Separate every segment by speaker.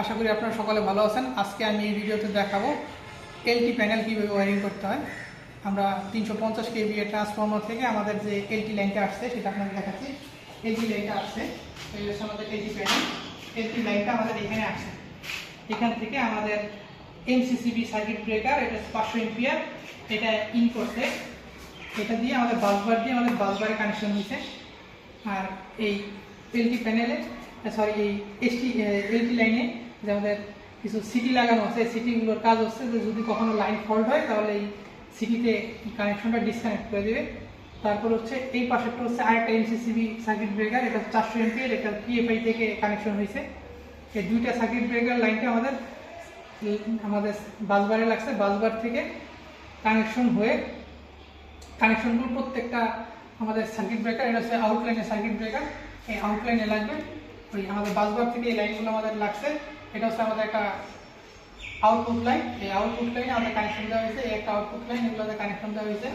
Speaker 1: আশা করি আপনারা সকলে ভালো আছেন। আজকে আমি এই ভিডিওতে দেখাবো এলটি প্যানেল কীভাবে ওয়ারিং করতে হয়। আমরা তিনশো পঞ্চাশ কেবি ট্রান্সফর্মার থেকে আমাদের যে এলটি লাইনটা আসছে, সেটা আপনাদের দেখাচ্ছি। এলটি লাইনটা আসছে, এই হচ্ছে আমাদের এলটি প্যানেল। এলটি লাইনটা আমাদের এখানে আসছে। এখান থেকে আমাদের এমসিসিবি সার্কিট ব্রেকার, এটা পাঁচশো এমপিয়ার এটা ইন করছে। এটা দিয়ে আমাদের বাসবার দিয়ে আমাদের বাসবারে কানেকশন হয়েছে। আর এই এলটি প্যানেলে সরি এই এসটি এলটি লাইনে যে আমাদের কিছু সিটি লাগানো আছে সিটিগুলোর কাজ হচ্ছে যে যদি কখনো লাইন ফল্ট হয়, তাহলে এই সিটিতে কানেকশনটা ডিসকানেক্ট করে দেবে। তারপর হচ্ছে এই পাশেরটা হচ্ছে আরেকটা এমসিসিবি সার্কিট ব্রেকার এটা চারশো এমপিএর এটা পিএফআই থেকে কানেকশন হয়েছে। এই দুইটা সার্কিট ব্রেকার লাইনটা আমাদের আমাদের বাসবারে লাগছে বাসবার থেকে কানেকশন হয়ে কানেকশনগুলো প্রত্যেকটা আমাদের সার্কিট ব্রেকার এটা হচ্ছে আউটলাইনের সার্কিট ব্রেকার এই আউটলাইনে লাগবে। ওই আমাদের বাসবার থেকে এই লাইনগুলো আমাদের লাগছে। এটা হচ্ছে আমাদের একটা আউটপুট লাইন এই আউটপুট লাইনে আমাদের কানেকশন দেওয়া হয়েছে। এই একটা আউটপুট লাইন এগুলোতে কানেকশন দেওয়া হয়েছে।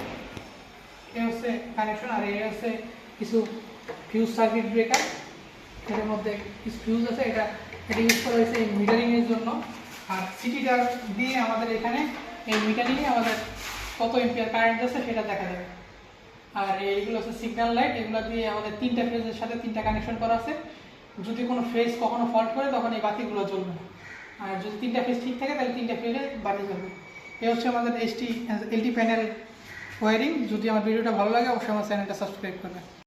Speaker 1: এ হচ্ছে কানেকশন আর এই হচ্ছে কিছু ফিউজ সার্কিট ব্রেকার এটার মধ্যে কিছু ফিউজ আছে। এটা এটা ইউজ করা হয়েছে এই মিটারিংয়ের জন্য। আর সিটিটা দিয়ে আমাদের এখানে এই মিটারিংয়ে আমাদের কত এম্পিয়ার কারেন্ট আছে সেটা দেখা যাবে। আর এইগুলো হচ্ছে সিগন্যাল লাইট এগুলো দিয়ে আমাদের তিনটা ফেজের সাথে তিনটা কানেকশন করা আছে। যদি কোনো ফেজ কখনো ফল্ট করে, তখন এই বাতিগুলো জ্বলবে। আর যদি তিনটা ফেজ ঠিক থাকে, তাহলে তিনটা ফেজে বাতি জ্বলবে। এ হচ্ছে আমাদের এসটি এলটি প্যানেল ওয়ারিং যদি আমার ভিডিওটা ভালো লাগে, অবশ্যই আমার চ্যানেলটা সাবস্ক্রাইব করবেন।